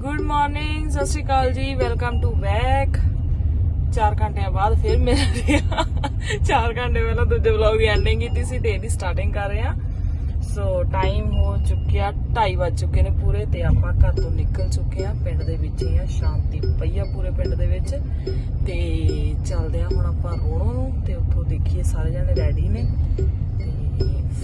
Good morning ਸਤਿ ਸ਼੍ਰੀ ਅਕਾਲ ਜੀ welcome to back 4 ਘੰਟਿਆਂ ਬਾਅਦ ਫਿਰ ਮਿਲ ਆ 4 ਘੰਟੇ ਪਹਿਲਾਂ ਦੂਜੇ ਵਲੌਗ ਦੀ ਐਂਡਿੰਗ ਕੀਤੀ ਸੀ ਤੇ ਇਹਦੀ ਸਟਾਰਟਿੰਗ ਕਰ ਰਹੇ ਹਾਂ। ਸੋ ਟਾਈਮ ਹੋ ਚੁੱਕਿਆ 2:30 ਵੱਜ ਚੁੱਕੇ ਨੇ ਪੂਰੇ ਤੇ ਆਪਾਂ ਘਰ ਤੋਂ ਨਿਕਲ ਚੁੱਕੇ ਆ ਪਿੰਡ ਦੇ ਵਿੱਚ ਹੀ ਆ ਸ਼ਾਂਤੀ ਪਈ ਆ ਪੂਰੇ ਪਿੰਡ ਦੇ ਵਿੱਚ। ਤੇ ਚੱਲਦੇ ਆ ਹੁਣ ਆਪਾਂ ਰੋਣੋ ਨੂੰ ਤੇ ਉੱਥੋਂ ਦੇਖੀਏ ਸਾਰੇ ਜਣੇ ਰੈਡੀ ਨੇ। ਤੇ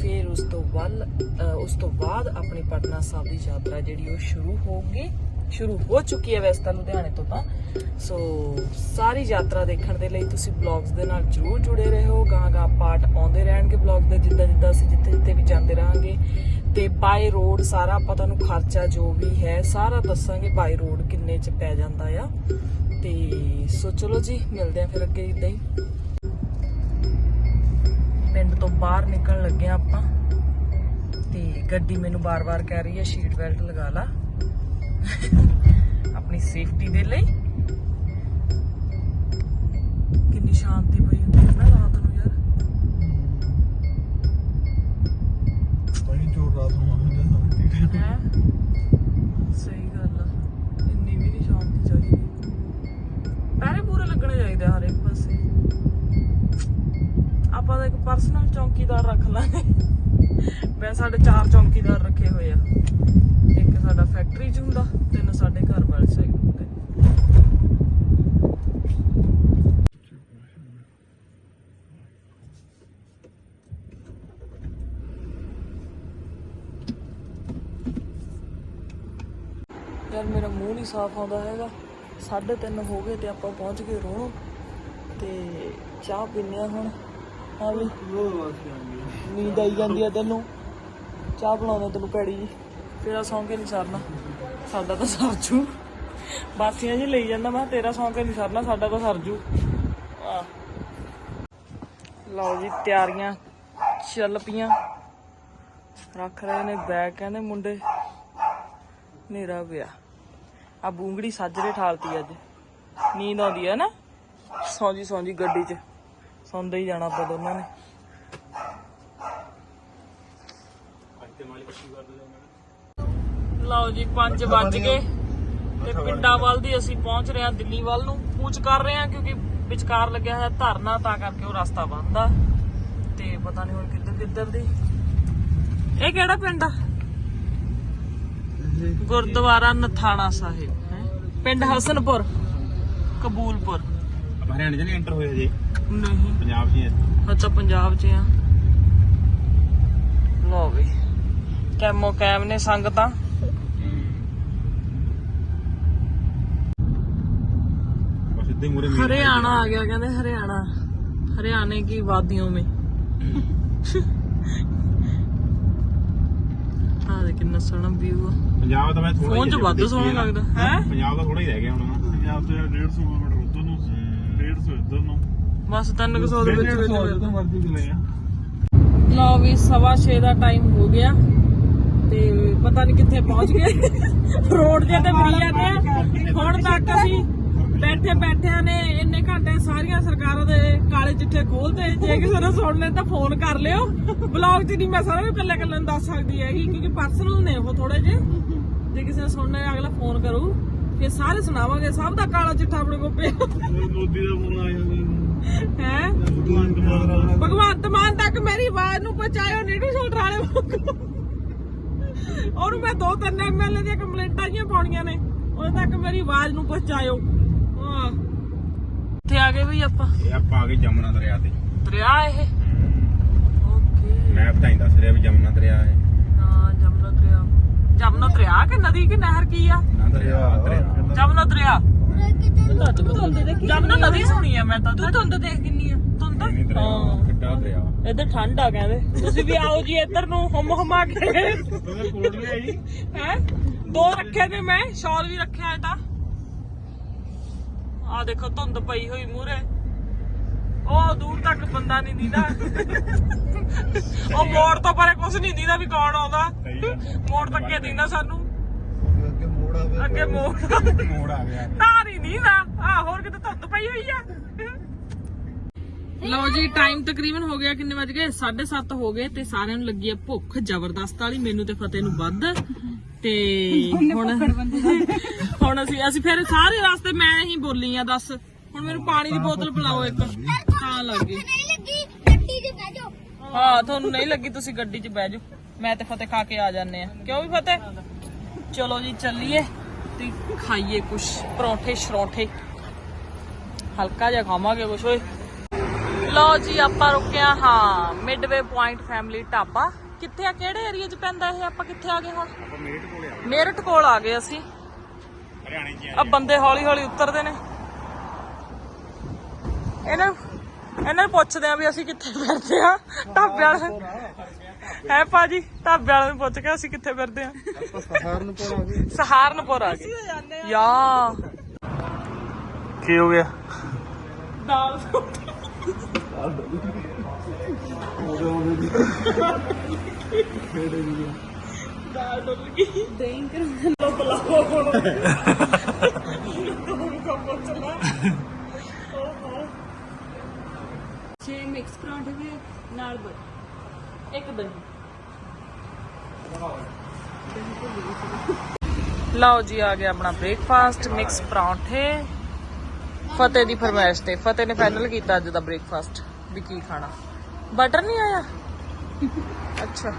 ਫਿਰ ਉਸ ਤੋਂ ਵੱਲ ਉਸ ਤੋਂ ਬਾਅਦ ਆਪਣੀ ਪਟਨਾ ਸਾਹਿਬ ਦੀ ਯਾਤਰਾ ਜਿਹੜੀ ਉਹ ਸ਼ੁਰੂ ਹੋਊਗੀ। ਸ਼ੁਰੂ ਹੋ ਚੁੱਕੀ ਹੈ ਵੈਸੇ ਤਾਂ ਲੁਧਿਆਣੇ ਤੋਂ ਤਾਂ। ਸੋ ਸਾਰੀ ਯਾਤਰਾ ਦੇਖਣ ਦੇ ਲਈ ਤੁਸੀਂ ਬਲੌਗਸ ਦੇ ਨਾਲ ਜਰੂਰ ਜੁੜੇ ਰਹੋ। ਗਾਂ ਗਾਂ ਪਾਰਟ ਆਉਂਦੇ ਰਹਿਣਗੇ ਬਲੌਗ ਦੇ, ਜਿੱਦਾਂ ਜਿੱਦਾਂ ਅਸੀਂ ਜਿੱਥੇ ਜਿੱਥੇ ਵੀ ਜਾਂਦੇ ਰਹਾਂਗੇ। ਤੇ ਬਾਈ ਰੋਡ ਸਾਰਾ ਆਪਾਂ ਤੁਹਾਨੂੰ ਖਰਚਾ ਜੋ ਵੀ ਹੈ, ਸਾਰਾ ਦੱਸਾਂਗੇ ਬਾਈ ਰੋਡ ਕਿੰਨੇ ਚ ਪੈ ਜਾਂਦਾ ਆ। ਤੇ ਸੋ ਚਲੋ ਜੀ, ਮਿਲਦੇ ਆ ਫਿਰ ਅੱਗੇ ਇਦਾਂ ਹੀ। ਪਿੰਡ ਤੋਂ ਬਾਹਰ ਨਿਕਲਣ ਲੱਗੇ ਆ ਆਪਾਂ। ਤੇ ਗੱਡੀ ਮੈਨੂੰ ਬਾਰ-ਬਾਰ ਕਹਿ ਰਹੀ ਹੈ ਸ਼ੀਟ ਬੈਲਟ ਲਗਾ ਲਾ। ਆਪਣੀ ਸੇਫਟੀ ਦੇ ਲਈ। ਕਿੰਨੀ ਸ਼ਾਂਤੀ ਪਈ ਹੁੰਦੀ ਹੈ ਨਾ ਰਾਤ ਨੂੰ ਯਾਰ। ਤਾਈ ਚੋਰ ਰਾਤ ਨੂੰ ਆਉਂਦੇ ਸਾਰੇ ਹੈ ਸਹੀ ਗੱਲ ਆ। ਇੰਨੀ ਵੀ ਨਹੀਂ ਸ਼ਾਂਤੀ ਚਾਹੀਦੀ। ਪੈਰੇ ਪੂਰੇ ਲੱਗਣੇ ਚਾਹੀਦੇ ਆ ਹਰ ਇੱਕ ਪਾਸੇ। ਆਪਾਂ ਤਾਂ ਇੱਕ ਪਰਸਨਲ ਚੌਕੀਦਾਰ ਰੱਖ ਲਾਂਗੇ। ਮੈਂ ਸਾਡੇ ਚਾਰ ਚੌਕੀਦਾਰ ਰੱਖੇ ਹੋਏ ਆ। ਸਾਡਾ ਫੈਕਟਰੀ 'ਚ ਹੁੰਦਾ ਤਿੰਨ ਸਾਡੇ ਘਰ ਵਾਲੇ ਸਾਈਡ ਹੁੰਦੇ। ਯਾਰ ਮੇਰਾ ਮੂੰਹ ਨਹੀਂ ਸਾਫ਼ ਆਉਂਦਾ ਹੈਗਾ। 3:30 ਹੋ ਗਏ ਤੇ ਆਪਾਂ ਪਹੁੰਚ ਗਏ ਰੋਣੋ ਤੇ ਚਾਹ ਪੀਨੇ ਆ ਹੁਣ। ਆ ਵੀ ਨੀਂਦ ਆਈ ਜਾਂਦੀ ਆ ਤੈਨੂੰ। ਚਾਹ ਬਣਾਉਣਾ ਤੈਨੂੰ ਭੈੜੀ ਜੀ ਤੇਰਾ ਸੌਂ ਕੇ ਨਹੀਂ ਸਰਨਾ, ਸਾਡਾ ਤਾਂ ਸਰਜੂ ਬਾਸੀਆਂ ਜੀ ਲਈ ਜਾਂਦਾ, ਮੈਂ ਤੇਰਾ ਸੌਂ ਕੇ ਨਹੀਂ ਸਰਨਾ, ਸਾਡਾ ਤਾਂ ਸਰਜੂ ਲਓ ਜੀ, ਤਿਆਰੀਆਂ ਚੱਲ ਪੀਆਂ ਰੱਖ ਰਹੇ ਨੇ ਬੈਗ, ਕਹਿੰਦੇ ਮੁੰਡੇ ਨੇਰਾ ਪਿਆ। ਆ ਬੂੰਗੜੀ ਸਾਜਰੇ ਠਾਲਤੀ ਅੱਜ। ਨੀਂਦ ਆਉਂਦੀ ਹੈ ਨਾ ਸੌਂ ਜੀ ਸੌਂ ਗੱਡੀ 'ਚ। ਸੌਂਦੇ ਹੀ ਜਾਣਾ ਆਪਾਂ ਦੋਨਾਂ ਨੇ। ਲਓ ਜੀ 5 ਵੱਜ ਗਏ ਤੇ ਪਿੰਡਾਂ ਵੱਲ ਦੀ ਅਸੀਂ ਪਹੁੰਚ ਰਹੇ ਹਾਂ ਦਿੱਲੀ ਵੱਲ ਨੂੰ। ਕੂਚ ਕਰ ਰਹੇ ਹਾਂ ਕਿਉਂਕਿ ਵਿਚਕਾਰ ਲੱਗਿਆ ਹੋਇਆ ਧਰਨਾ ਤਾਂ ਕਰਕੇ ਉਹ ਰਸਤਾ ਬੰਦ ਆ। ਤੇ ਪਤਾ ਨਹੀਂ ਹੁਣ ਕਿੱਧਰ ਕਿੱਧਰ ਦੀ। ਇਹ ਕਿਹੜਾ ਪਿੰਡ ਆ? ਗੁਰਦੁਆਰਾ ਨਥਾਣਾ ਸਾਹਿਬ ਹੈਂ? ਪਿੰਡ ਹਸਨਪੁਰ ਕਬੂਲਪੁਰ। ਹਰਿਆਣੇ ਚ ਨਹੀਂ ਐਂਟਰ ਹੋਇਆ ਜੀ ਨਹੀਂ। ਪੰਜਾਬ ਚ ਹੈ। ਅੱਛਾ ਪੰਜਾਬ 'ਚ ਆ। ਲੋ ਵੀ। ਕੈਮੋ ਕੈਮ ਨੇ ਸੰਗਤਾਂ। ਸਿੱਧੇ ਮੂਰੇ ਹਰਿਆਣਾ ਆ ਗਿਆ ਕਹਿੰਦੇ ਹਰਿਆਣਾ। ਹਰਿਆਣੇ ਕੀ ਵਾਦੀਆਂ ਮੇ। ਆ ਦੇ ਕਿੰਨਾ ਸੋਹਣਾ ਵਿਊ ਆ। ਪੰਜਾਬ ਤਾਂ ਮੈਂ ਥੋੜਾ ਫੋਨ 'ਚ ਵੱਧ ਸੋਹਣਾ ਲੱਗਦਾ ਹੈ ਪੰਜਾਬ ਦਾ ਥੋੜਾ ਹੀ ਰਹਿ ਗਿਆ ਹੁਣ ਪੰਜਾਬ ਤੇ 150 ਕਿਲੋਮੀਟਰ ਉਧਰ ਨੂੰ 150 ਇੱਧਰ ਨੂੰ। ਬਸ 300 ਦੇ ਵਿੱਚ ਵਿੱਚ ਮਰਜ਼ੀ ਚਲੇ ਆ। ਲਓ ਵੀ ਸਵਾ 6 ਦਾ ਟਾਈਮ ਹੋ ਗਿਆ। ਤੇ ਪਤਾ ਨਹੀਂ ਕਿੱਥੇ ਪਹੁੰਚ ਗਏ। ਰੋਡ ਤੇ ਤੇ ਮਿਲ ਜਾਂਦੇ ਆ ਹੁਣ ਤੱਕ ਅਸੀਂ ਬੈਠੇ ਬੈਠਿਆਂ ਨੇ ਇੰਨੇ ਘੰਟੇ ਸਾਰੀਆਂ ਸਰਕਾਰਾਂ ਦੇ ਕਾਲੇ ਚਿੱਠੇ ਖੋਲਤੇ ਜੇ ਕਿਸੇ ਨੇ ਸੁਣਨੇ ਤਾਂ ਫੋਨ ਕਰ ਲਿਓ। ਬਲੌਗ 'ਚ ਨਹੀਂ ਮੈਂ ਸਾਰਾ ਵੀ ਇਕੱਲੇ ਇਕੱਲੇ ਨੂੰ ਦੱਸ ਸਕਦੀ ਹੈਗੀ ਕਿਉਂਕਿ ਪਰਸਨਲ ਨੇ ਉਹ ਥੋੜੇ ਜੇ ਜੇ ਕਿਸੇ ਨੇ ਸੁਣਨਾ ਹੈ, ਅਗਲਾ ਫੋਨ ਕਰੂ। ਫਿਰ ਸਾਰੇ ਸੁਣਾਵਾਂਗੇ। ਸਭ ਦਾ ਕਾਲਾ ਚਿੱਠਾ ਆਪਣੇ ਕੋਲ ਪਿਆ। ਮੋਦੀ ਦਾ ਫੋਨ ਆ ਜਾਂਦਾ। ਹੈ? ਭਗਵੰਤ ਮਾਨ ਤੱਕ ਮੇਰੀ ਆਵਾਜ਼ ਨੂੰ ਪਹੁੰਚਾਇਓ ਨੀਟੂ ਸ਼ੋਲਡਰ ਵਾਲੇ। ਉਹਨੂੰ ਮੈਂ ਦੋ ਤਿੰਨ ਐਮਐਲਏ ਦੀਆਂ ਕੰਪਲੇਂਟਾਂ ਜੀਆਂ ਪਾਉਣੀਆਂ ਨੇ। ਉਦੋਂ ਤੱਕ ਮੇਰੀ ਆਵਾਜ਼ ਨੂੰ ਪਹੁੰਚਾਇਓ। ਹਾਂ ਇੱਥੇ ਆ ਗਏ ਵੀ ਆਪਾਂ। ਇਹ ਆਪਾਂ ਆ ਗਏ ਜਮਨਾ ਦਰਿਆ ਤੇ। ਦਰਿਆ ਇਹ? ਓਕੇ। ਮੈਪ ਤਾਂ ਹੀ ਦੱਸ ਰਿਹਾ ਵੀ ਜਮਨਾ ਦਰਿਆ ਹੈ ਹਾਂ ਜਮਨਾ ਦਰਿਆ। ਜਮਨਾ ਦਰਿਆ ਕਿ ਨਦੀ ਕਿ ਨਹਿਰ ਕੀ ਆ? ਨਾ ਦਰਿਆ। ਦਰਿਆ। ਜਮਨਾ ਦਰਿਆ ਜਮਨਾ ਨਦੀ ਸੁਣੀ ਆ ਮੈਂ ਤਾਂ। ਤੂੰ ਧੁੰਦ ਦੇਖ ਕਿੰਨੀ ਆ? ਧੁੰਦ? ਹਾਂ। ਕਿੱਡਾ ਦਰਿਆ। ਇੱਧਰ ਠੰਡ ਆ ਕਹਿੰਦੇ। ਤੁਸੀਂ ਵੀ ਆਓ ਜੀ ਇੱਧਰ ਨੂੰ ਹਮ ਹਮਾ ਕੇ। ਉਹਦੇ ਕੋਲ ਵੀ ਆਈ? ਹੈ? ਦੋ ਰੱਖੇ ਨੇ ਮੈਂ ਸ਼ਾਲ ਵੀ ਰੱਖਿਆ ਹੈ ਤਾਂ ਆ ਦੇਖੋ ਧੁੰਦ ਪਈ ਹੋਈ ਮੂਰੇ ਉਹ ਦੂਰ ਤੱਕ ਬੰਦਾ ਨਹੀਂ ਦੀਦਾ। ਉਹ ਮੋੜ ਤੋਂ ਪਰੇ ਕੁਝ ਨਹੀਂ ਦੀਦਾ ਵੀ ਕੌਣ ਆਉਂਦਾ। ਮੋੜ ਤੱਕੇ ਦੀਦਾ ਸਾਨੂੰ। ਅੱਗੇ ਮੋੜ ਆ ਅੱਗੇ ਮੋੜ। ਮੋੜ ਆ ਗਿਆ। ਤਾਰ ਹੀ ਨਹੀਂ ਦਾ ਆ ਹੋਰ ਕਿਤੇ ਧੁੰਦ ਪਈ ਹੋਈ ਆ? ਲਓ ਜੀ ਟਾਈਮ ਤਕਰੀਬਨ ਹੋ ਗਿਆ ਕਿੰਨੇ ਵਜ ਗਏ? 7:30 ਹੋ ਗਏ ਤੇ ਸਾਰਿਆਂ ਨੂੰ ਲੱਗੀ ਹੈ ਭੁੱਖ ਜ਼ਬਰਦਸਤ ਵਾਲੀ। ਮੈਨੂੰ ਤੇ ਫਤਿਹ ਨੂੰ ਵੱਧ। ਤੇ ਹੁਣ ਹੁਣ ਅਸੀਂ ਅਸੀਂ ਫਿਰ ਸਾਰੇ ਰਸਤੇ ਮੈਂ ਹੀ ਬੋਲੀ ਆ ਦੱਸ। ਹੁਣ ਮੈਨੂੰ ਪਾਣੀ ਦੀ ਬੋਤਲ ਪਿਲਾਓ ਇੱਕ। ਹਾਂ ਲੱਗੀ ਹਾਂ ਤੁਹਾਨੂੰ ਨਹੀਂ ਲੱਗੀ ਤੁਸੀਂ ਗੱਡੀ 'ਚ ਬਹਿ ਜਾਓ। ਮੈਂ ਤੇ ਫਤਿਹ ਖਾ ਕੇ ਆ ਜਾਂਦੇ ਆ। ਕਿਉਂ ਵੀ ਫਤਿਹ? ਚਲੋ ਜੀ ਚੱਲੀਏ ਤੇ ਖਾਈਏ ਕੁਛ ਪਰੌਂਠੇ ਸ਼ਰੌਂਠੇ ਹਲਕਾ ਜਿਹਾ ਖਾਵਾਂਗੇ ਕੁਛ ਓਏ। ਲਓ ਜੀ ਆਪਾਂ ਰੁਕਿਆ ਹਾਂ ਮਿਡਵੇ ਪੁਆਇੰਟ ਫੈਮਿਲੀ ਢਾਬਾ। ਕਿੱਥੇ ਆ ਕਿਹੜੇ ਏਰੀਆ 'ਚ ਪੈਂਦਾ ਇਹ? ਆਪਾਂ ਕਿੱਥੇ ਆ ਗਏ ਹੁਣ ਮੇਰਠ ਕੋਲ ਆ। ਗਏ ਅਸੀਂ। ਹਰਿਆਣੇ ਚ ਆ ਬੰਦੇ ਹੌਲੀ ਹੌਲੀ ਉਤਰਦੇ ਨੇ। ਇਹਨਾਂ ਇਹਨਾਂ ਨੂੰ ਪੁੱਛਦੇ ਆ ਵੀ ਅਸੀਂ ਕਿੱਥੇ ਫਿਰਦੇ ਆ ਢਾਬੇ ਵਾਲੇ ਹੈ ਭਾਜੀ? ਢਾਬੇ ਵਾਲੇ ਨੂੰ ਪੁੱਛ ਕੇ ਅਸੀਂ ਕਿੱਥੇ ਫਿਰਦੇ ਆ ਸਹਾਰਨਪੁਰ ਆ ਗਏ। ਸਹਾਰਨਪੁਰ ਆ ਗਏ ਯਾ ਕੀ ਹੋ ਗਿਆ? ਦਾਲ ਦਾਲ ਡੁੱਲ ਗਈ ਦਹੀਂ ਕਰ ਬੁਲਾਓ ਹੁਣ। ਤੂੰ ਕੰਮ ਚਲਾ। ਛੇ ਮਿਕਸ ਪਰਾਂਠੇ ਦੇ ਨਾਲ ਬਰ ਇੱਕ ਦਹੀਂ। ਲਓ ਜੀ ਆ ਗਿਆ ਆਪਣਾ ਬ੍ਰੇਕਫਾਸਟ ਮਿਕਸ ਪਰਾਂਠੇ। ਫਤਿਹ ਦੀ ਫਰਮਾਇਸ਼ ਤੇ। ਫਤਿਹ ਨੇ ਫਾਈਨਲ ਕੀਤਾ ਅੱਜ ਦਾ ਬ੍ਰੇਕਫਾਸਟ ਵੀ ਕੀ ਖਾਣਾ? ਬਟਰ ਨਹੀਂ ਆਇਆ? ਅੱਛਾ।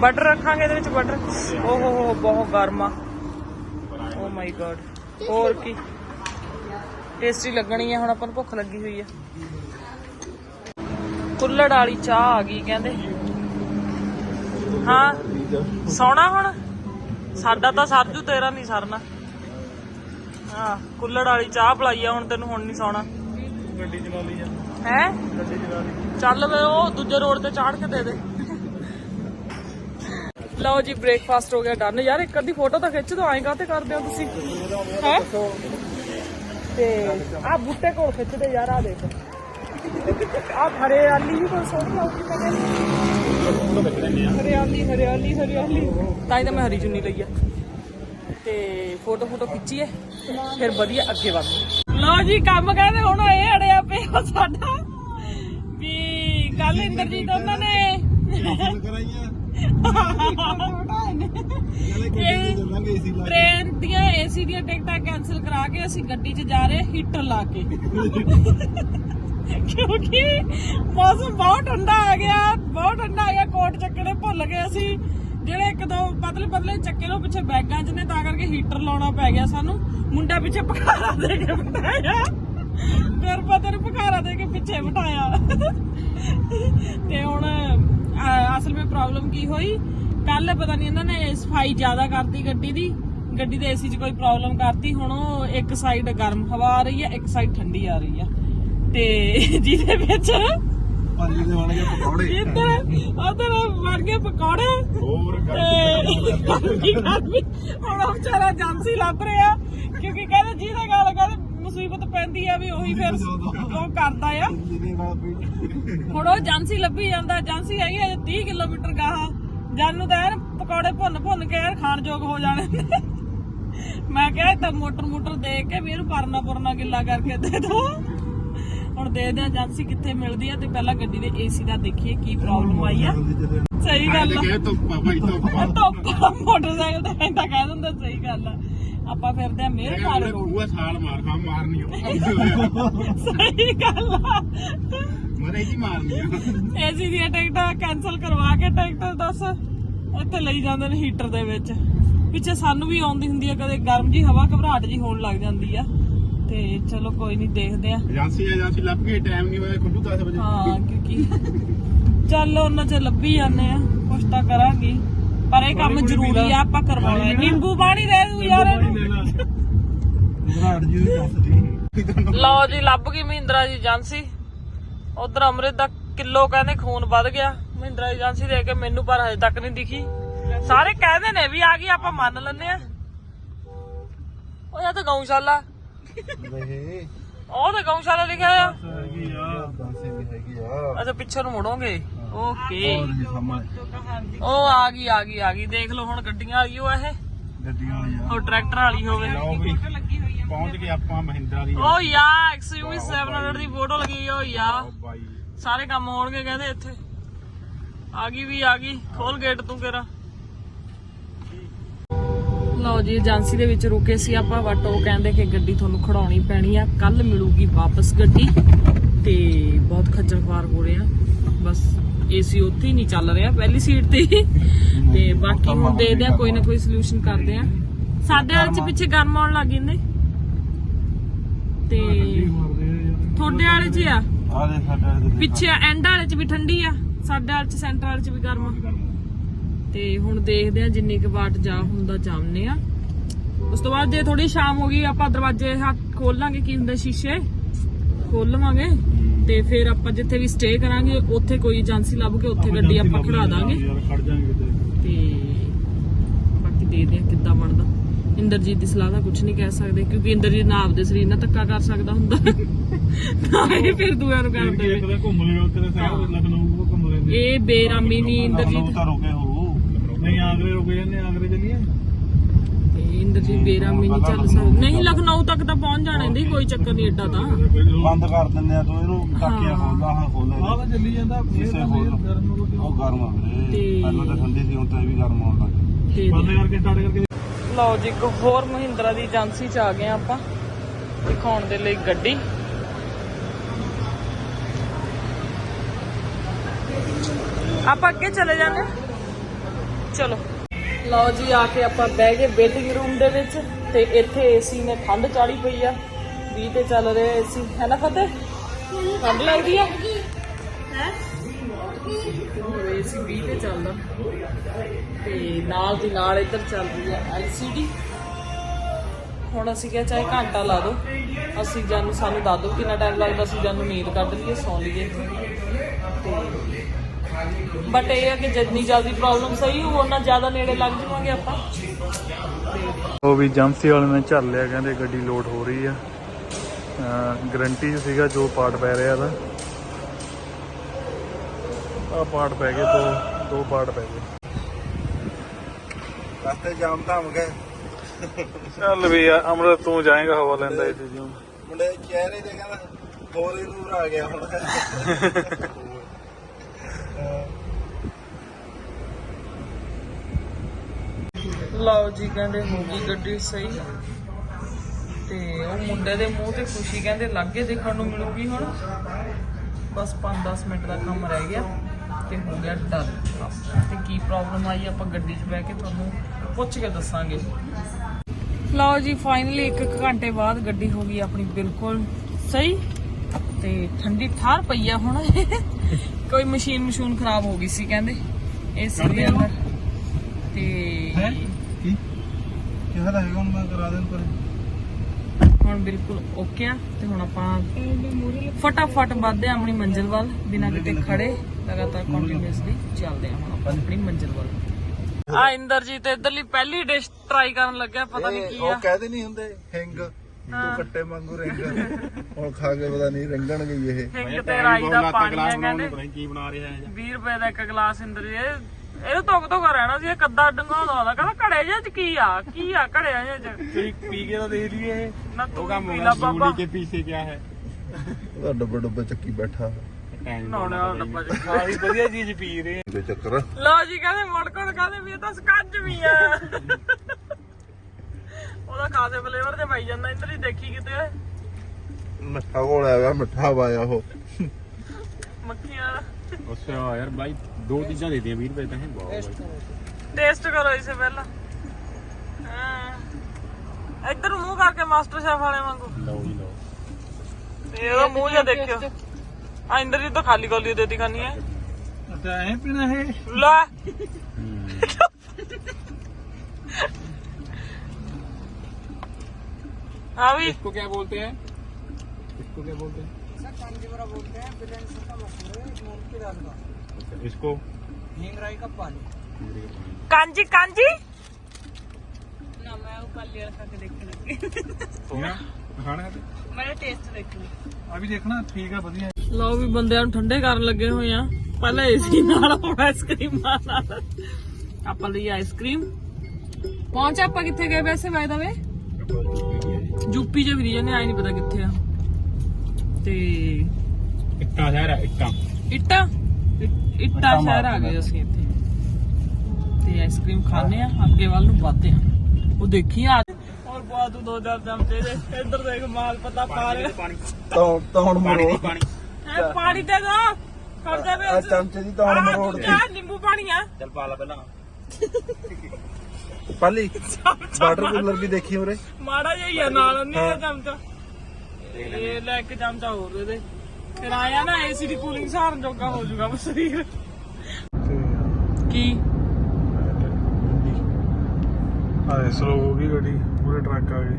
ਬਟਰ ਰੱਖਾਂਗੇ ਇਹਦੇ ਵਿੱਚ ਬਟਰ ਓ ਹੋ ਹੋ ਬਹੁਤ ਗਰਮ ਆ। ਓ ਮਾਈ ਗॉड ਹੋਰ ਕੀ? ਟੇਸਟੀ ਲੱਗਣੀ ਹੈ ਹੁਣ ਆਪਾਂ ਨੂੰ ਭੁੱਖ ਲੱਗੀ ਹੋਈ ਆ। ਕੁੱਲੜ ਵਾਲੀ ਚਾਹ ਆ ਗਈ, ਕਹਿੰਦੇ। ਹਾਂ, ਸੌਣਾ ਹੁਣ? ਸਾਡਾ ਤਾਂ ਸਰਜੂ, ਤੇਰਾ ਨਹੀਂ ਸਰਨਾ। ਹਾਂ, ਕੁੱਲੜ ਵਾਲੀ ਚਾਹ ਪਲਾਈ ਆ, ਹੁਣ ਤੈਨੂੰ ਹੁਣ ਨਹੀਂ ਸੌਣਾ। ਗੱਡੀ ਚਲਾ ਲਈ ਆ। ਹੈ? ਗੱਡੀ ਚਲਾ ਲਈ। ਚੱਲ ਵੇ ਉਹ ਦੂਜੇ ਰੋਡ ਤੇ ਚਾੜ ਕੇ ਦੇ ਦੇ। ਲਓ ਜੀ ਬ੍ਰੇਕਫਾਸਟ ਹੋ ਗਿਆ ਡਨ ਯਾਰ ਇੱਕ ਅੱਧੀ ਫੋਟੋ ਤਾਂ ਖਿੱਚ ਦੋ ਐਂ ਕਾਤੇ ਕਰਦੇ ਹੋ ਤੁਸੀਂ? ਹੈ? ਤੇ ਆ ਬੁੱਟੇ ਕੋਲ ਖਿੱਚਦੇ ਯਾਰ ਆ ਦੇਖ। ਆ ਹਰਿਆਲੀ ਵੀ ਕੋਈ ਸੋਹਣੀ ਲੱਗਦੀ ਮੈਂ ਹਰਿਆਲੀ ਹਰਿਆਲੀ ਹਰਿਆਲੀ। ਤਾਂ ਹੀ ਤਾਂ ਮੈਂ ਹਰੀ ਚੁੰਨੀ ਲਈ ਆ। ਤੇ ਫੋਟੋ ਫੋਟੋ ਖਿੱਚੀਏ ਫਿਰ ਵਧੀਆ ਅੱਗੇ ਵਧ ਲਓ ਜੀ ਕੰਮ ਕਹਿੰਦੇ ਹੁਣ ਇਹ ਅੜਿਆ ਪਿਆ ਸਾਡਾ। ਵੀ ਕੱਲ ਇੰਦਰਜੀਤ ਉਹਨਾਂ ਨੇ ਟ੍ਰੇਨ ਦੀਆਂ ਏਸੀ ਦੀਆਂ ਟਿਕਟਾਂ ਕੈਨਸਲ ਕਰਾ ਕੇ ਅਸੀਂ ਗੱਡੀ 'ਚ ਜਾ ਰਹੇ ਹੀਟਰ ਲਾ ਕੇ। ਕਿਉਂਕਿ ਮੌਸਮ ਬਹੁਤ ਠੰਡਾ ਆ ਗਿਆ ਬਹੁਤ ਠੰਡਾ ਆ ਗਿਆ ਕੋਟ ਚੱਕਣੇ ਭੁੱਲ ਗਏ ਅਸੀਂ। ਜਿਹੜੇ ਇੱਕ ਦੋ ਪਤਲੇ ਪਤਲੇ ਚੱਕੇ ਨੂੰ ਪਿੱਛੇ ਬੈਗਾਂ 'ਚ ਨੇ, ਤਾਂ ਕਰਕੇ ਹੀਟਰ ਲਾਉਣਾ ਪੈ ਗਿਆ ਸਾਨੂੰ। ਮੁੰਡਾ ਪਿੱਛੇ ਪਖਾਰਾ ਦੇ ਕੇ ਬਿਠਾਇਆ। ਫਿਰ ਪਤਾ ਨੂੰ ਪਖਾਰਾ ਦੇ ਕੇ ਪਿੱਛੇ ਬਿਠਾਇਆ। ਤੇ ਹੁਣ ਅਸਲ ਵਿੱਚ ਪ੍ਰੋਬਲਮ ਕੀ ਹੋਈ? ਕੱਲ ਪਤਾ ਨਹੀਂ ਇਹਨਾਂ ਨੇ ਸਫ਼ਾਈ ਜ਼ਿਆਦਾ ਕਰਤੀ ਗੱਡੀ ਦੀ। ਗੱਡੀ ਦੇ ਏਸੀ 'ਚ ਕੋਈ ਪ੍ਰੋਬਲਮ ਕਰਤੀ। ਹੁਣ ਉਹ ਇੱਕ ਸਾਈਡ ਗਰਮ ਹਵਾ ਆ ਰਹੀ ਹੈ ਇੱਕ ਸਾਈਡ ਠੰਡੀ ਆ ਰਹੀ ਹੈ ਤੇ ਜਿਹਦੇ ਵਿੱਚ ਪਾਲੀ ਦੇ ਬਣ ਗਏ ਪਕੌੜੇ। ਇੱਧਰ ਉਧਰ ਬਣ ਗਏ ਪਕੌੜੇ। ਹੋਰ ਕੀ ਗਰਮੀ ਹੁਣ ਉਹ ਵਿਚਾਰਾ ਜਾਂਸੀ ਲੱਭ ਰਿਹਾ ਕਿਉਂਕਿ ਕਹਿੰਦੇ ਜਿਹਦੇ ਗੱਲ ਕਹਿੰਦੇ ਮੁਸੀਬਤ ਪੈਂਦੀ ਆ ਵੀ ਉਹੀ ਫਿਰ ਉਹ ਕਰਦਾ ਆ। ਜਿਹਦੇ ਨਾਲ ਵੀ। ਹੁਣ ਉਹ ਏਜੰਸੀ ਲੱਭੀ ਜਾਂਦਾ ਹੈਗੀ ਅਜੇ 30 ਕਿਲੋਮੀਟਰ ਗਾਹਾਂ। ਜਦ ਨੂੰ ਤਾਂ ਐਨ ਪਕੌੜੇ ਭੁੰਨ ਭੁੰਨ ਕੇ ਐਨ ਖਾਣ ਯੋਗ ਹੋ ਜਾਣੇ। ਮੈਂ ਕਿਹਾ ਤਾਂ ਮੋਟਰ ਮੋਟਰ ਦੇਖ ਕੇ ਵੀ ਇਹਨੂੰ ਪਰਨਾ ਪੁਰਨਾ ਗਿੱਲਾ ਕਰਕੇ ਦੇ ਦੋ। ਹੁਣ ਦੇਖਦੇ ਆ ਏਜੰਸੀ ਕਿੱਥੇ ਮਿਲਦੀ ਆ ਤੇ ਪਹਿਲਾਂ ਗੱਡੀ ਦੇ ਏਸੀ ਦਾ ਦੇਖੀਏ ਕੀ ਪ੍ਰੋਬਲਮ ਆਈ ਆ। ਸਹੀ ਗੱਲ ਆ। ਮੋਟਰਸਾਈਕਲ ਤੇ ਐਂ ਤਾਂ ਕਹਿ ਦਿੰਦਾ ਸਹੀ ਗੱਲ ਆ। ਆਪਾਂ ਫਿਰਦੇ ਆ ਮਿਹਰ ਕਰ ਉਹ ਸਾਲ ਮਾਰ ਖਾ ਮਾਰਨੀ ਸਹੀ ਗੱਲ ਆ। ਮਰੇ ਜੀ ਮਾਰਨੀ ਆ। ਏਸੀ ਦੀਆਂ ਟਿਕਟਾਂ ਕੈਨਸਲ ਕਰਵਾ ਕੇ ਟਿਕਟ ਦੱਸ। ਇੱਥੇ ਲਈ ਜਾਂਦੇ ਨੇ ਹੀਟਰ ਦੇ ਵਿੱਚ। ਪਿੱਛੇ ਸਾਨੂੰ ਵੀ ਆਉਂਦੀ ਹੁੰਦੀ ਆ ਕਦੇ ਗਰਮ ਜੀ ਹਵਾ ਘਬਰਾਹਟ ਜੀ ਹੋਣ ਲੱਗ ਜਾਂਦੀ ਆ। ਤੇ ਚਲੋ ਕੋਈ ਨਹੀਂ ਦੇਖਦੇ ਆ। ਏਜੰਸੀ ਏਜੰਸੀ ਲੱਭ ਕੇ ਟਾਈਮ ਨਹੀਂ ਹੋਇਆ ਖੁੱਲੂ 10 ਵਜੇ। ਹਾਂ ਕਿਉਂਕਿ ਚੱਲ ਉਹਨਾਂ ਚ ਲੱਭੀ ਜਾਂਦੇ ਆ ਕੁਛ ਤਾਂ ਕਰਾਂਗੇ। ਪਰ ਇਹ ਕੰਮ ਜ਼ਰੂਰੀ ਆ ਆਪਾਂ ਕਰਵਾਉਣਾ। ਹੈ। ਨਿੰਬੂ ਪਾਣੀ ਦੇ ਦੂ ਯਾਰ ਇਹਨੂੰ। ਜੀ ਲਓ ਜੀ ਲੱਭ ਗਈ ਮਹਿੰਦਰਾ ਜੀ ਏਜੰਸੀ। ਉਧਰ ਅੰਮ੍ਰਿਤ ਦਾ ਕਿਲੋ ਕਹਿੰਦੇ ਖੂਨ ਵੱਧ ਗਿਆ। ਮਹਿੰਦਰਾ ਏਜੰਸੀ ਦੇ ਕੇ ਮੈਨੂੰ ਪਰ ਹਜੇ ਤੱਕ ਨਹੀਂ ਦਿਖੀ। ਸਾਰੇ ਕਹਿੰਦੇ ਨੇ ਵੀ ਆ ਗਈ ਆਪਾਂ ਮੰਨ ਲੈਨੇ ਆ। ਉਹ ਇਹ ਤਾਂ ਗਊਸ਼ਾਲਾ। ਨਹੀਂ ਉਹ ਤਾਂ ਗਊਸ਼ਾਲਾ ਲਿਖਿਆ ਆ ਹੈਗੀ ਆ ਦਾਸੇ ਵੀ ਹੈਗੀ ਆ ਅੱਛਾ ਪਿੱਛੇ ਨੂੰ ਮੁੜੋਗੇ ਓਕੇ ਜੀ ਸਾਹਮਣੇ ਉਹ ਆ ਗਈ ਆ ਗਈ ਆ ਗਈ ਦੇਖ ਲਓ ਹੁਣ ਗੱਡੀਆਂ ਵਾਲੀ ਉਹ ਇਹ ਗੱਡੀਆਂ ਵਾਲੀ ਆ ਉਹ ਟਰੈਕਟਰ ਵਾਲੀ ਹੋਵੇ ਲਓ ਵੀ ਪਹੁੰਚ ਗਏ ਆਪਾਂ ਮਹਿੰਦਰਾ ਦੀ ਉਹ ਯਾ ਐਕਸਯੂਵੀ 700 ਦੀ ਫੋਟੋ ਲੱਗੀ ਉਹ ਯਾ ਬਾਈ ਸਾਰੇ ਕੰਮ ਹੋਣਗੇ ਕਹਿੰਦੇ ਇੱਥੇ ਆ ਗਈ ਵੀ ਆ ਗਈ ਖੋਲ ਗੇਟ ਤੂੰ ਕਿਰਾ ਲਓ ਜੀ ਏਜੰਸੀ ਦੇ ਵਿੱਚ ਰੁਕੇ ਸੀ ਆਪਾਂ ਬਟ ਉਹ ਕਹਿੰਦੇ ਕਿ ਗੱਡੀ ਤੁਹਾਨੂੰ ਖੜਾਉਣੀ ਪੈਣੀ ਆ ਕੱਲ ਮਿਲੂਗੀ ਵਾਪਸ ਗੱਡੀ ਤੇ ਬਹੁਤ ਖੱਜਲ ਖਵਾਰ ਹੋ ਰਹੇ ਬਸ ਏਸੀ ਉੱਥੇ ਹੀ ਨਹੀਂ ਚੱਲ ਰਿਹਾ ਪਹਿਲੀ ਸੀਟ ਤੇ ਹੀ। ਤੇ ਬਾਕੀ ਹੁਣ ਦੇਖਦੇ ਆ ਕੋਈ ਨਾ ਕੋਈ ਸੋਲੂਸ਼ਨ ਕਰਦੇ ਆ ਸਾਡੇ ਵਾਲੇ ਚ ਪਿੱਛੇ ਗਰਮ ਆਉਣ ਲੱਗ ਜਾਂਦੇ ਤੇ ਤੁਹਾਡੇ ਵਾਲੇ ਚ ਆ। ਆ ਦੇ ਸਾਡੇ ਪਿੱਛੇ ਐਂਡ ਵਾਲੇ ਚ ਵੀ ਠੰਡੀ ਆ। ਸਾਡੇ ਵਾਲੇ ਚ ਸੈਂਟਰ ਵਾਲੇ ਚ ਵੀ ਗਰਮ ਆ। ਤੇ ਹੁਣ ਦੇਖਦੇ ਆ ਜਿੰਨੀ ਕੁ ਵਾਟ ਜਾ ਹੁੰਦਾ ਜਾਮਨੇ ਆ। ਉਸ ਤੋਂ ਬਾਅਦ ਜੇ ਥੋੜੀ ਸ਼ਾਮ ਹੋ ਗਈ ਆਪਾਂ ਦਰਵਾਜ਼ੇ ਹੱਥ ਖੋਲ ਲਾਂਗੇ ਕੀ ਹੁੰਦੇ ਸ਼ੀਸ਼ੇ? ਖੋਲ ਲਵਾਂਗੇ ਤੇ ਫਿਰ ਆਪਾਂ ਜਿੱਥੇ ਵੀ ਸਟੇ ਕਰਾਂਗੇ ਉੱਥੇ ਕੋਈ ਏਜੰਸੀ ਲੱਭ ਕੇ ਉੱਥੇ ਗੱਡੀ ਆਪਾਂ ਖੜਾ ਦਾਂਗੇ। ਤੇ ਬਾਕੀ ਦੇਖਦੇ ਆ ਕਿੱਦਾਂ ਬਣਦਾ। ਇੰਦਰਜੀਤ ਦੀ ਸਲਾਹ ਦਾ ਕੁਝ ਨਹੀਂ ਕਹਿ ਸਕਦੇ ਕਿਉਂਕਿ ਇੰਦਰਜੀਤ ਨਾ ਆਪਦੇ ਸਰੀਰ ਨਾਲ ਧੱਕਾ ਕਰ ਸਕਦਾ ਹੁੰਦਾ। ਤਾਂ ਇਹ ਫਿਰ ਦੂਆਂ ਨੂੰ ਕਰ ਦੇਵੇ। ਇਹ ਬੇਰਾਮੀ ਨਹੀਂ ਇੰਦਰਜੀਤ ਨਹੀਂ ਆਗਰੇ ਰੁਕ ਜਾਂਦੇ ਆਗਰੇ ਚੱਲੀਏ। ਤੇ ਇੰਦਰਜੀਤ ਬੇਰਾਮੀ ਨਹੀਂ ਚੱਲ ਸਕਦਾ ਨਹੀਂ ਲਖਨਊ ਤੱਕ ਤਾਂ ਪਹੁੰਚ ਜਾਣਾ ਇਹਦੀ ਕੋਈ ਚੱਕਰ ਨਹੀਂ ਏਡਾ ਤਾਂ। ਬੰਦ ਕਰ ਦਿੰਦੇ ਆ ਤੂੰ ਇਹਨੂੰ ਟਾਕੀਆਂ ਖੋਲ ਲਾ ਹਾਂ ਖੋਲ ਆਹ ਤਾਂ ਚੱਲੀ ਜਾਂਦਾ ਫੇਰ ਸ਼ੀਸ਼ੇ ਫੇਰ ਖੋਲ। ਗਰਮ ਹੋ ਉਹ ਗਰਮ ਆ ਵੀਰੇ। ਤੇ- ਪਹਿਲਾਂ ਤਾਂ ਠੰਡੀ ਸੀ ਹੁਣ ਤਾਂ ਇਹ ਵੀ ਗਰਮ ਆਉਣ ਲੱਗ ਗਈ। ਤੇ ਬੰਦ ਕਰਕੇ ਸਟਾਰਟ ਕਰਕੇ। ਲਓ ਜੀ ਇੱਕ ਹੋਰ ਮਹਿੰਦਰਾ ਦੀ ਏਜੰਸੀ ਚ ਆ ਗਏ ਆਪਾਂ ਦਿਖਾਉਣ ਦੇ ਲਈ ਗੱਡੀ। ਆਪਾਂ ਅੱਗੇ ਚਲੇ ਜਾਂਦੇ। ਚਲੋ। ਲਓ ਜੀ, ਆ ਕੇ ਆਪਾਂ ਬਹਿ ਗਏ ਵੇਟਿੰਗ ਰੂਮ ਦੇ ਵਿੱਚ ਤੇ ਇੱਥੇ ਏਸੀ ਨੇ ਠੰਡ ਚਾੜੀ ਪਈ ਆ। 20 ਤੇ ਚੱਲ ਰਿਹਾ ਏਸੀ ਹੈ ਨਾ ਫਤਿਹ? ਠੰਡ ਲੱਗਦੀ ਆ? ਹੈ? ਏਸੀ 20 ਤੇ ਚੱਲਦਾ। ਤੇ ਨਾਲ ਦੀ ਨਾਲ ਇੱਧਰ ਚੱਲ ਰਹੀ ਹੈ ਐਲਸੀਡੀ ਹੁਣ ਅਸੀਂ ਕਿਹਾ ਚਾਹੇ ਘੰਟਾ ਲਾ ਦਿਓ। ਅਸੀਂ ਜਾਨੂੰ ਸਾਨੂੰ ਦੱਸ ਦਿਓ ਕਿੰਨਾ ਟਾਈਮ ਲੱਗਦਾ, ਅਸੀਂ ਜਾਨੂੰ ਨੀਂਦ ਕੱਢ ਲਈਏ, ਸੌਂ ਲਈਏ। ਬਟ ਇਹ ਹੈ ਕਿ ਜਿੰਨੀ ਜਲਦੀ ਪ੍ਰੋਬਲਮ ਸਹੀ ਹੋ ਉਹਨਾਂ ਜ਼ਿਆਦਾ ਨੇੜੇ ਲੱਗ ਜਾਵਾਂਗੇ ਆਪਾਂ। ਉਹ ਵੀ ਏਜੰਸੀ ਵਾਲੇ ਨੇ ਝੱਲ ਲਿਆ ਕਹਿੰਦੇ ਗੱਡੀ ਲੋਡ ਹੋ ਰਹੀ ਆ। ਗਰੰਟੀ ਸੀਗਾ ਜੋ ਪਾਰਟ ਪੈ ਰਿਹਾ ਦਾ ਆ ਪਾਰਟ ਪੈ ਗਏ ਦੋ ਦੋ ਪਾਰਟ ਪੈ ਗਏ। ਰਸਤੇ ਜਾਮ ਧਾਮ ਗਏ। ਚੱਲ ਵੀ ਆ ਅਮਰਤ ਤੂੰ ਜਾਏਗਾ ਹਵਾ ਲੈਂਦਾ ਇਹ ਜੀ ਮੁੰਡੇ ਚਿਹਰੇ ਤੇ ਕਹਿੰਦਾ ਹੋਰ ਹੀ ਦੂਰ ਆ ਗਿਆ ਹੁਣ। ਲਓ ਜੀ ਕਹਿੰਦੇ ਹੋ ਗਈ ਗੱਡੀ ਸਹੀ। ਤੇ ਉਹ ਮੁੰਡੇ ਦੇ ਮੂੰਹ ਤੇ ਖੁਸ਼ੀ ਕਹਿੰਦੇ ਲੱਗੇ ਦੇਖਣ ਨੂੰ ਮਿਲੂਗੀ ਹੁਣ। ਬਸ 5-10 ਮਿੰਟ ਦਾ ਕੰਮ ਰਹਿ ਗਿਆ ਤੇ ਹੋ ਗਿਆ ਡਰ ਤੇ ਕੀ ਪ੍ਰੋਬਲਮ ਆਈ ਆਪਾਂ ਗੱਡੀ 'ਚ ਬਹਿ ਕੇ ਤੁਹਾਨੂੰ ਪੁੱਛ ਕੇ ਦੱਸਾਂਗੇ। ਲਓ ਜੀ ਫਾਈਨਲੀ 1 ਘੰਟੇ ਬਾਅਦ ਗੱਡੀ ਹੋ ਗਈ ਆਪਣੀ ਬਿਲਕੁਲ ਸਹੀ। ਤੇ ਠੰਡੀ ਠਾਰ ਪਈ ਆ ਹੁਣ। ਕੋਈ ਮਸ਼ੀਨ ਮਸ਼ੂਨ ਖਰਾਬ ਹੋ ਗਈ ਸੀ ਕਹਿੰਦੇ। ਇਸ ਦੇ ਅੰਦਰ? ਤੇ ਕੀ ਕਿਹਦਾ ਹੈਗਾ ਹੁਣ ਮੈਂ ਕਰਾ ਦੇਣ ਪਰ? ਹੁਣ ਬਿਲਕੁਲ ਓਕੇ ਆ ਤੇ ਹੁਣ ਆਪਾਂ ਫਟਾਫਟ ਵੱਧਦੇ ਆ ਆਪਣੀ ਮੰਜ਼ਿਲ ਵੱਲ ਬਿਨਾਂ ਕਿਤੇ ਖੜੇ ਲਗਾਤਾਰ ਕੰਟੀਨਿਊਸਲੀ ਚੱਲਦੇ ਆ ਹੁਣ ਆਪਾਂ ਆਪਣੀ ਮੰਜ਼ਿਲ ਵੱਲ। ਆ ਇੰਦਰਜੀਤ ਇਧਰਲੀ ਪਹਿਲੀ ਡਿਸ਼ ਟਰਾਈ ਕਰਨ ਲੱਗਿਆ ਪਤਾ ਨਹੀਂ ਕੀ ਆ। ਉਹ ਕਹਦੇ ਨਹੀਂ ਹੁੰਦੇ ਹਿੰਗ। ਤੂੰ ਕੱਟੇ ਵਾਂਗੂ ਰਿੰਗ ਹੁਣ ਖਾ ਕੇ ਪਤਾ ਨਹੀਂ ਰੰਗਣਗੇ ਹੀ ਇਹ। ਹਿੰਗ ਤੇ ਰਾਈ ਦਾ ਪਾਣੀ ਆ ਕਹਿੰਦੇ। ਕੀ ਬਣਾ ਰਿਹਾ ਹੈ 20 ਰੁਪਏ ਦਾ ਇੱਕ ਗਲਾਸ ਇੰਦਰਜੀਤ ਇਹਨੂੰ ਧੋਕ ਧੋਕ ਰਹਿਣਾ ਸੀ ਇਹ ਕੱਦਾ ਡੰਗਾਉਂਦਾ ਹੁੰਦਾ ਕਹਿੰਦਾ ਘੜੇ ਜਿਹੇ ਚ ਕੀ ਆ? ਕੀ ਆ ਘੜੇ ਜਿਹੇ ਚ? ਤੁਸੀਂ ਪੀ ਕੇ ਤਾਂ ਦੇਖ ਲਈਏ ਨਾ ਤੂੰ ਪੀ ਲਾ ਬਾਬਾ। ਕੇ ਪੀਛੇ ਕਿਆ ਹੈ। ਉਹਦਾ ਡੱਬਾ ਡੱਬਾ ਚੱਕੀ ਬੈਠਾ। ਨਾਉਣੇ ਵਾਲਾ ਡੱਬਾ ਚ ਸਾਰੀ ਵਧੀਆ ਚੀਜ਼ ਪੀ ਰਹੇ ਤੇ ਲਓ ਜੀ ਕਹਿੰਦੇ ਮੁੜ ਕੋਣ ਕਹਿੰਦੇ ਵੀ ਇਹ ਤਾਂ ਸਕੰਜ ਵੀ ਆ। ਉਹਦਾ ਖਾਸੇ ਫਲੇਵਰ ਤੇ ਪਾਈ ਜਾਂਦਾ ਇੰਦਰ ਦੇਖੀ ਕਿਤੇ। ਮਿੱਠਾ ਘੋਲ ਆਇਆ ਮਿੱਠਾ ਪਾਇਆ ਉਹ। ਮੱਖੀਆਂ अच्छा यार भाई दो चीजा दे दी 20 रुपए तक टेस्ट करो इसे पहला इधर मुँह करके मास्टर शेफ वाले वांगू लो जी लो ये तो मुँह जा देखियो आ इंदर ही तो खाली गोली दे दी खानी है अच्छा है पीना है ला हाँ भी इसको क्या बोलते हैं इसको क्या बोलते हैं इसको ਕਾਂਜੀ ਕਾਂਜੀ ਨਾ ਮੈਂ ਉਹ ਕਾਲੀ ਵਾਲਾ ਖਾ ਕੇ ਦੇਖਣ ਲੱਗੀ खाना है ਮੈਂ ਟੇਸਟ ਦੇਖਣਾ अभी देखना ठीक है बढ़िया ਲਓ ਵੀ ਬੰਦਿਆਂ ਨੂੰ ਠੰਡੇ ਕਰਨ ਲੱਗੇ ਹੋਏ ਆ ਪਹਿਲਾਂ ਏਸੀ ਨਾਲ ਹੁਣ ਆਈਸਕ੍ਰੀਮ ਨਾਲ ਆਪਾਂ ਲਈ ਆਈਸਕ੍ਰੀਮ ਪਹੁੰਚ ਆਪਾਂ ਕਿੱਥੇ ਗਏ ਵੈਸੇ ਬਾਈ ਦਾ ਵੇ ਯੂਪੀ ਚ ਵੀ ਨਹੀਂ ਜਾਂਦੇ ਆਈ ਨਹੀਂ ਪਤਾ ਕਿੱਥੇ ਆ ਤੇ ਇੱਟਾਂ ਸ਼ਹਿਰ ਹੈ ਇੱਟਾਂ। ਇੱਟਾ? ਇੱਟਾ ਸ਼ਹਿਰ ਆ ਗਏ ਅਸੀਂ ਇੱਥੇ। ਤੇ ਆਈਸਕ੍ਰੀਮ ਖਾਣੇ ਆ ਅੱਗੇ ਵੱਲ ਨੂੰ ਵੱਧਦੇ ਆ। ਉਹ ਦੇਖੀ ਆ ਔਰ ਬੁਆ ਤੂੰ ਦੋ ਚਾਰ ਚਮਚੇ ਦੇ। ਇੱਧਰ ਦੇਖ ਮਾਲ ਪਤਾ ਪਾ ਰਿਹਾ। ਪਾਣੀ ਤੌਣ ਤੌਣ ਮਰੋ। ਪਾਣੀ। ਹੈ ਪਾਣੀ ਦੇ ਦੋ। ਖੜ ਜਾ ਵੇ ਚਮਚੇ ਦੀ ਤੌਣ ਮਰੋੜ ਤੇ ਨਿੰਬੂ ਪਾਣੀ ਆ? ਚਲ ਪਾ ਲੈ ਪਹਿਲਾਂ। ਪਾਲੀ ਵਾਟਰ ਕੂਲਰ ਵੀ ਦੇਖੀ ਉਰੇ। ਮਾੜਾ ਜਿਹਾ ਹੀ ਆ ਨਾਲ ਨਹੀਂ ਚਮਚਾ। ਇਹ ਲੈ ਇੱਕ ਚਮਚਾ ਹੋਰ ਦੇ ਦੇ ਫਿਰ ਆਇਆ ਨਾ ਏਸੀ ਦੀ ਕੂਲਿੰਗ ਸਾਰਨ ਜੋਗਾ ਹੋ ਜਾਊਗਾ ਬਸ ਸਰੀਰ। ਕੀ? ਆਏ ਸਲੋ ਹੋ ਗਈ ਗੱਡੀ ਪੂਰੇ ਟਰੱਕ ਆ ਗਏ।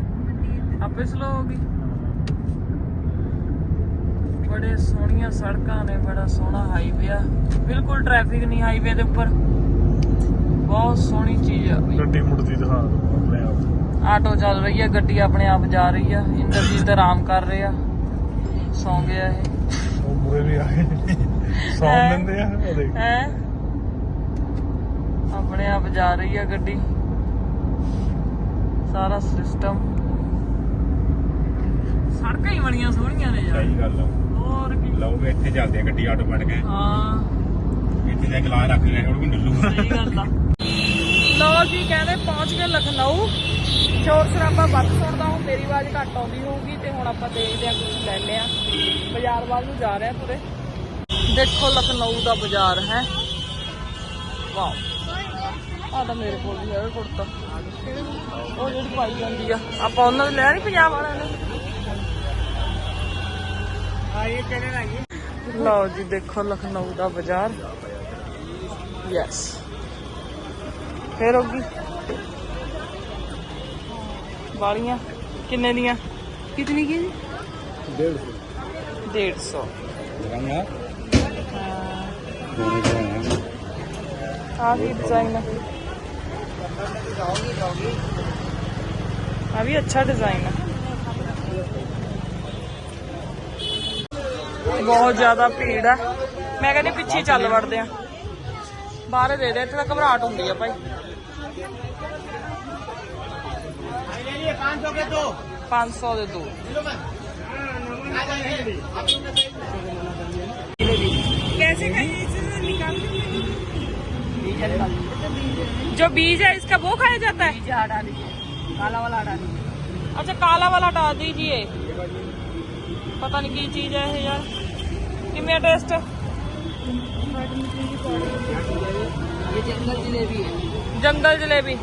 ਆਪੇ ਸਲੋ ਹੋ ਗਈ। ਬੜੇ ਸੋਹਣੀਆਂ ਸੜਕਾਂ ਨੇ ਬੜਾ ਸੋਹਣਾ ਹਾਈਵੇ ਆ। ਬਿਲਕੁਲ ਟ੍ਰੈਫਿਕ ਨਹੀਂ ਹਾਈਵੇ ਦੇ ਉੱਪਰ। ਬਹੁਤ ਸੋਹਣੀ ਚੀਜ਼ ਆ ਬਈ। ਗੱਡੀ ਮੁੜਦੀ ਦਿਖਾ ਦਿਓ ਆਪਣੇ ਆਪ ਆਟੋ ਚੱਲ ਰਹੀ ਹੈ ਗੱਡੀ ਆਪਣੇ ਆਪ ਜਾ ਰਹੀ ਆ। ਇੰਦਰਜੀਤ ਆਰਾਮ ਕਰ ਰਿਹਾ। ਸੌਂ ਗਿਆ ਇਹ। ਉਹ ਮੂਰੇ ਵੀ ਆਏ ਸੌਂ ਹੈਂ? ਲੈਂਦੇ ਆ ਉਹ ਦੇਖ। ਹੈ? ਆਪਣੇ ਆਪ ਜਾ ਰਹੀ ਆ ਗੱਡੀ। ਸਾਰਾ ਸਿਸਟਮ ਸੜਕਾਂ ਹੀ ਬੜੀਆਂ ਸੋਹਣੀਆਂ ਨੇ ਯਾਰ। ਸਹੀ ਗੱਲ ਆ। ਹੋਰ ਕੀ। ਲਓ ਇੱਥੇ ਚੱਲਦੇ ਆ ਗੱਡੀ ਆਟੋਮੈਟਿਕ। ਹਾਂ। ਇੱਥੇ ਜਾ ਗਲਾਸ ਰੱਖ ਲੈ ਹੁਣ ਵੀ ਡੁੱਲੂ ਸਹੀ ਗੱਲ ਆ। ਲੋ ਜੀ ਕਹਿੰਦੇ ਪਹੁੰਚ ਗਏ ਲਖਨਊ। ਸ਼ੋਰ ਸ਼ਰਾਬਾ ਵੱਧ ਸੁਣਦਾ ਹੁਣ ਮੇਰੀ ਆਵਾਜ਼ ਘੱਟ ਆਉਂਦੀ ਹੋਊਗੀ ਤੇ ਹੁਣ ਆਪਾਂ ਦੇਖਦੇ ਆ ਕੁਝ ਲੈਣੇ ਆ ਬਾਜ਼ਾਰ ਵੱਲ ਨੂੰ ਜਾ ਰਹੇ ਆ ਪੂਰੇ। ਦੇਖੋ ਲਖਨਊ ਦਾ ਬਾਜ਼ਾਰ ਹੈ। ਵਾਓ। ਆ ਤਾਂ ਮੇਰੇ ਕੋਲ ਵੀ ਹੈ ਕੁੜਤਾ। ਉਹ ਜਿਹੜੀ ਪਾਈ ਜਾਂਦੀ ਆ। ਆਪਾਂ ਉਹਨਾਂ ਦੇ ਲੈ ਨਹੀਂ ਪੰਜਾਬ ਵਾਲਿਆਂ ਨੇ। ਆ ਇਹ ਕਿਹਨੇ ਲੱਗੀ ਲਓ ਜੀ ਦੇਖੋ ਲਖਨਊ ਦਾ ਬਾਜ਼ਾਰ। ਯੈਸ ਫੇਰ ਹੋ ਗਈ ਵਾਲੀਆਂ ਕਿੰਨੇ ਦੀਆਂ ਕਿਤਨੀ ਕੀ 150 150 ਲਗਾਂਗਾ ਆ ਵੀ डिजाइन है ਆ ਵੀ ਅੱਛਾ ਡਿਜ਼ਾਈਨ ਹੈ ਬਹੁਤ ਜ਼ਿਆਦਾ ਭੀੜ ਹੈ ਮੈਂ ਕਹਿੰਦੀ ਪਿੱਛੇ ਹੀ ਚੱਲ ਵੜਦੇ ਆ ਬਾਹਰ ਦੇ ਦੇ ਇੱਥੇ ਤਾਂ ਘਬਰਾਹਟ ਹੁੰਦੀ ਆ ਭਾਈ 500 ਦੇ ਦੋ कैसे जो बीज है इसका वो खाया जाता है? बीज हटा दीजिए। काला वाला हटा दीजिए। अच्छा काला वाला हटा दीजिए। पता नहीं की चीज़ है ये यार। किमें टेस्ट ये जंगल जलेबी है। जंगल जलेबी।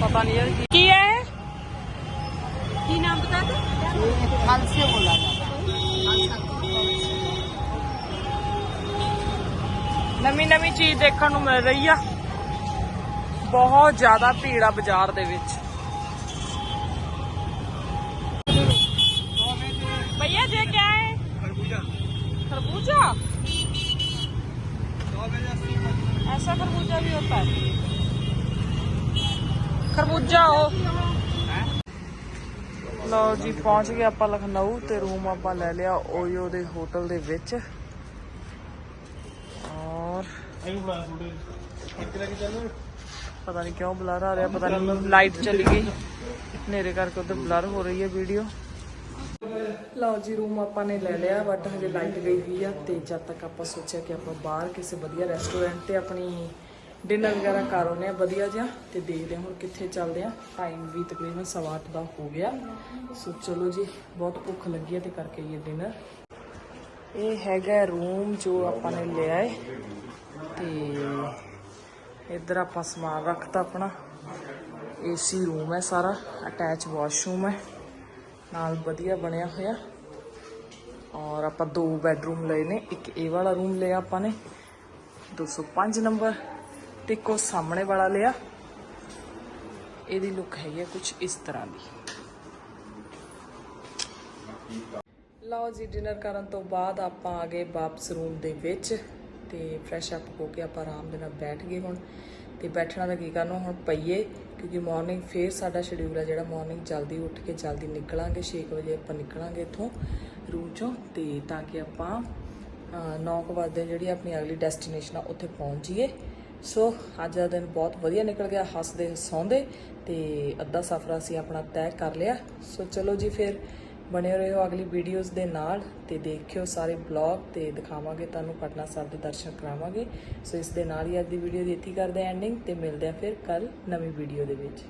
ਪਤਾ ਨਹੀਂ ਯਾਰ ਕੀ ਹੈ? ਕੀ ਨਾਮ ਬਤਾ ਦੇ? ਖਾਲਸੇ ਬੋਲਾ ਨਵੀਂ ਨਵੀਂ ਚੀਜ਼ ਦੇਖਣ ਨੂੰ ਮਿਲ ਰਹੀ ਆ। ਬਹੁਤ ਜ਼ਿਆਦਾ ਭੀੜ ਆ ਬਾਜ਼ਾਰ ਦੇ ਵਿੱਚ। ਖਰਬੂਜਾ ਲਓ ਜੀ, ਪਹੁੰਚ ਗਏ ਆਪਾਂ ਲਖਨਊ ਤੇ ਰੂਮ ਆਪਾਂ ਲੈ ਲਿਆ ਓਯੋ ਦੇ ਹੋਟਲ ਦੇ ਵਿੱਚ। ਔਰ ਪਤਾ ਨਹੀਂ ਕਿਉਂ ਬਲਰ ਆ ਰਿਹਾ, ਪਤਾ ਨਹੀਂ ਲਾਈਟ ਚਲੀ ਗਈ। ਹਨੇਰੇ ਕਰਕੇ ਉਧਰ ਬਲਰ ਹੋ ਰਹੀ ਹੈ ਵੀਡੀਓ ਲਓ ਜੀ ਰੂਮ ਆਪਾਂ ਨੇ ਲੈ ਲਿਆ ਬਟ ਹਜੇ ਲਾਈਟ ਗਈ ਹੋਈ ਆ ਤੇ ਜਦ ਤੱਕ ਆਪਾਂ ਸੋਚਿਆ ਕਿ ਆਪਾਂ ਬਾਹਰ ਕਿਸੇ ਵਧੀਆ ਰੈਸਟੋਰੈਂਟ ਤੇ ਆਪਣੀ ਡਿਨਰ ਵਗੈਰਾ ਕਰ ਆਉਂਦੇ ਆ ਵਧੀਆ ਜਿਹਾ ਤੇ ਦੇਖਦੇ ਹਾਂ ਹੁਣ ਕਿੱਥੇ ਚੱਲਦੇ ਆ ਟਾਈਮ ਵੀ ਤਕਰੀਬਨ ਸਵਾ ਅੱਠ ਦਾ ਹੋ ਗਿਆ। ਸੋ ਚਲੋ ਜੀ, ਬਹੁਤ ਭੁੱਖ ਲੱਗੀ ਹੈ ਤੇ ਕਰਕੇ ਇਹ ਡਿਨਰ ਇਹ ਹੈਗਾ ਰੂਮ ਜੋ ਆਪਾਂ ਨੇ ਲਿਆ ਹੈ। ਤੇ ਇੱਧਰ ਆਪਾਂ ਸਮਾਨ ਰੱਖਤਾ ਆਪਣਾ। ਏਸੀ ਰੂਮ ਹੈ ਸਾਰਾ ਅਟੈਚ ਵਾਸ਼ਰੂਮ ਹੈ। ਨਾਲ ਵਧੀਆ ਬਣਿਆ ਹੋਇਆ। ਔਰ ਆਪਾਂ ਦੋ ਬੈੱਡਰੂਮ ਲਏ ਨੇ। ਇੱਕ ਇਹ ਵਾਲਾ ਰੂਮ ਲਿਆ ਆਪਾਂ ਨੇ। 205 ਨੰਬਰ ਤੇ ਇੱਕੋ ਸਾਹਮਣੇ ਵਾਲਾ ਲਿਆ। ਇਹਦੀ ਲੁੱਕ ਹੈਗੀ ਕੁਝ ਇਸ ਤਰ੍ਹਾਂ ਦੀ। ਲਓ ਜੀ ਡਿਨਰ ਕਰਨ ਤੋਂ ਬਾਅਦ ਆਪਾਂ ਆ ਗਏ ਵਾਪਸ ਰੂਮ ਦੇ ਵਿੱਚ ਤੇ ਫਰੈਸ਼ ਅਪ ਹੋ ਕੇ ਆਪਾਂ ਆਰਾਮ ਦੇ ਨਾਲ ਬੈਠ ਗਏ ਹੁਣ। ਤੇ ਬੈਠਣਾ ਦਾ ਕੀ ਕਰਨਾ, ਹੁਣ ਪਈਏ, ਕਿਉਂਕਿ ਮਾਰਨਿੰਗ ਫੇਰ ਸਾਡਾ ਸ਼ਡਿਊਲ ਹੈ ਜਿਹੜਾ ਮਾਰਨਿੰਗ ਜਲਦੀ ਉੱਠ ਕੇ ਜਲਦੀ ਨਿਕਲਾਂਗੇ 6 ਵਜੇ ਆਪਾਂ ਨਿਕਲਾਂਗੇ ਇੱਥੋਂ ਰੂਮ ਚੋਂ। ਤੇ ਤਾਂ ਕਿ ਆਪਾਂ 9 ਵਜੇ ਜਿਹੜੀ ਆਪਣੀ ਅਗਲੀ ਡੈਸਟੀਨੇਸ਼ਨ ਆ, ਉੱਥੇ ਪਹੁੰਚ ਜਾਈਏ। ਸੋ ਅੱਜ ਦਾ ਦਿਨ ਬਹੁਤ ਵਧੀਆ ਨਿਕਲ ਗਿਆ, ਹੱਸਦੇ ਹਸਾਉਂਦੇ ਤੇ ਅੱਧਾ ਸਫ਼ਰ ਅਸੀਂ ਆਪਣਾ ਤੈਅ ਕਰ ਲਿਆ। ਸੋ ਚਲੋ ਜੀ ਫਿਰ ਬਣੇ ਰਹੋ ਅਗਲੀ ਵੀਡੀਓਜ਼ ਦੇ ਨਾਲ ਤੇ ਦੇਖਿਓ ਸਾਰੇ ਬਲੌਗ ਤੇ ਦਿਖਾਵਾਂਗੇ ਤੁਹਾਨੂੰ ਪਟਨਾ ਸਾਹਿਬ ਦੇ ਦਰਸ਼ਨ ਕਰਾਵਾਂਗੇ। ਸੋ ਇਸ ਦੇ ਨਾਲ ਹੀ ਅੱਜ ਦੀ ਵੀਡੀਓ ਦੀ ਇੱਥੇ ਹੀ ਕਰਦੇ ਐਂਡਿੰਗ ਤੇ ਮਿਲਦੇ ਆ ਫਿਰ ਕੱਲ ਨਵੀਂ ਵੀਡੀਓ ਦੇ ਵਿੱਚ।